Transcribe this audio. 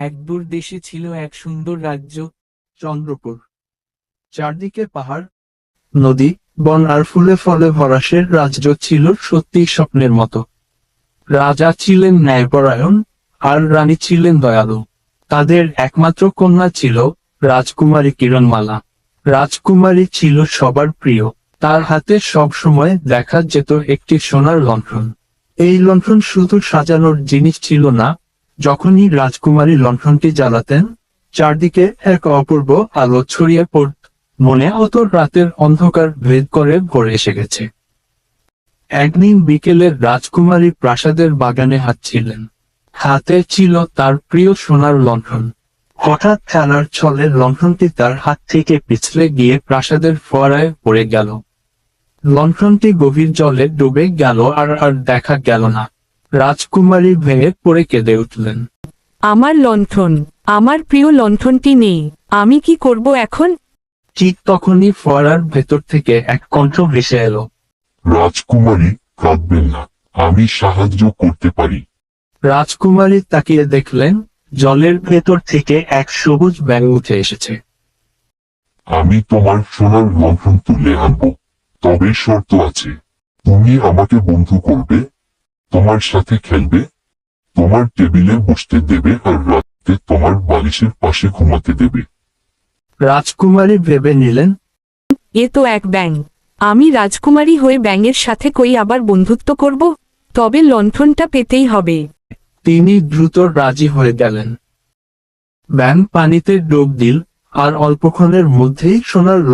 এক দূর দেশে ছিল এক সুন্দর রাজ্য, চন্দ্রপুর। চারদিকে পাহাড়, নদী, বন আর ফুলে ফলে ভরাসের রাজ্য ছিল সত্যি স্বপ্নের মতো। রাজা ছিলেন ন্যায়পরায়ণ আর রানী ছিলেন দয়ালু। তাদের একমাত্র কন্যা ছিল রাজকুমারী কিরণমালা। রাজকুমারী ছিল সবার প্রিয়। তার হাতে সব সময় দেখা যেত একটি সোনার লণ্ঠন। এই লণ্ঠন শুধু সাজানোর জিনিস ছিল না যখনই রাজকুমারী লণ্ঠনটি জ্বালাতেন, চারদিকে এক অপূর্ব আলো ছড়িয়ে পড়ত মনে হতো রাতের অন্ধকার ভেদ করে ভরে এসে গেছে। একদিন বিকেলে রাজকুমারী প্রাসাদের বাগানে হাঁটছিলেন। হাতে ছিল তার প্রিয় সোনার লণ্ঠন। হঠাৎ খেলার ছলে লণ্ঠনটি তার হাত থেকে পিছলে গিয়ে প্রাসাদের ফোয়ারায় পড়ে গেল। লণ্ঠনটি গভীর জলে ডুবে গেল আর আর দেখা গেল না। রাজকুমারী ভেঙে পড়ে কেঁদে উঠলেন। আমার লণ্ঠন আমার প্রিয় লণ্ঠনটি নেই আমি কি করব এখন? ঠিক তখনই ফোয়ারার ভেতর থেকে এক কণ্ঠ ভেসে এলো। রাজকুমারী কাঁদবেন না আমি সাহায্য করতে পারি। রাজকুমারী তাকিয়ে দেখলেন জলের ভেতর থেকে এক সবুজ ব্যাঙ উঠে এসেছে। আমি তোমার সোনার লণ্ঠন তুলে আনব তবে শর্ত আছে তুমি আমাকে বন্ধু করবে তোমার সাথে খেলবে? তোমার টেবিলে বসতে দেবে আর রাতে তোমার বালিশের পাশে ঘুমাতে দেবে। রাজকুমারী ভেবে নিলেন এ তো এক ব্যাং। আমি রাজকুমারী হয়ে ব্যাঙের সাথে কই আবার বন্ধুত্ব করব? তবে লণ্ঠনটা পেতেই হবে। তিনি দ্রুত রাজি হয়ে গেলেন। ব্যাঙ পানিতে ডোব দিল আর অল্পক্ষণের মধ্যেই সোনার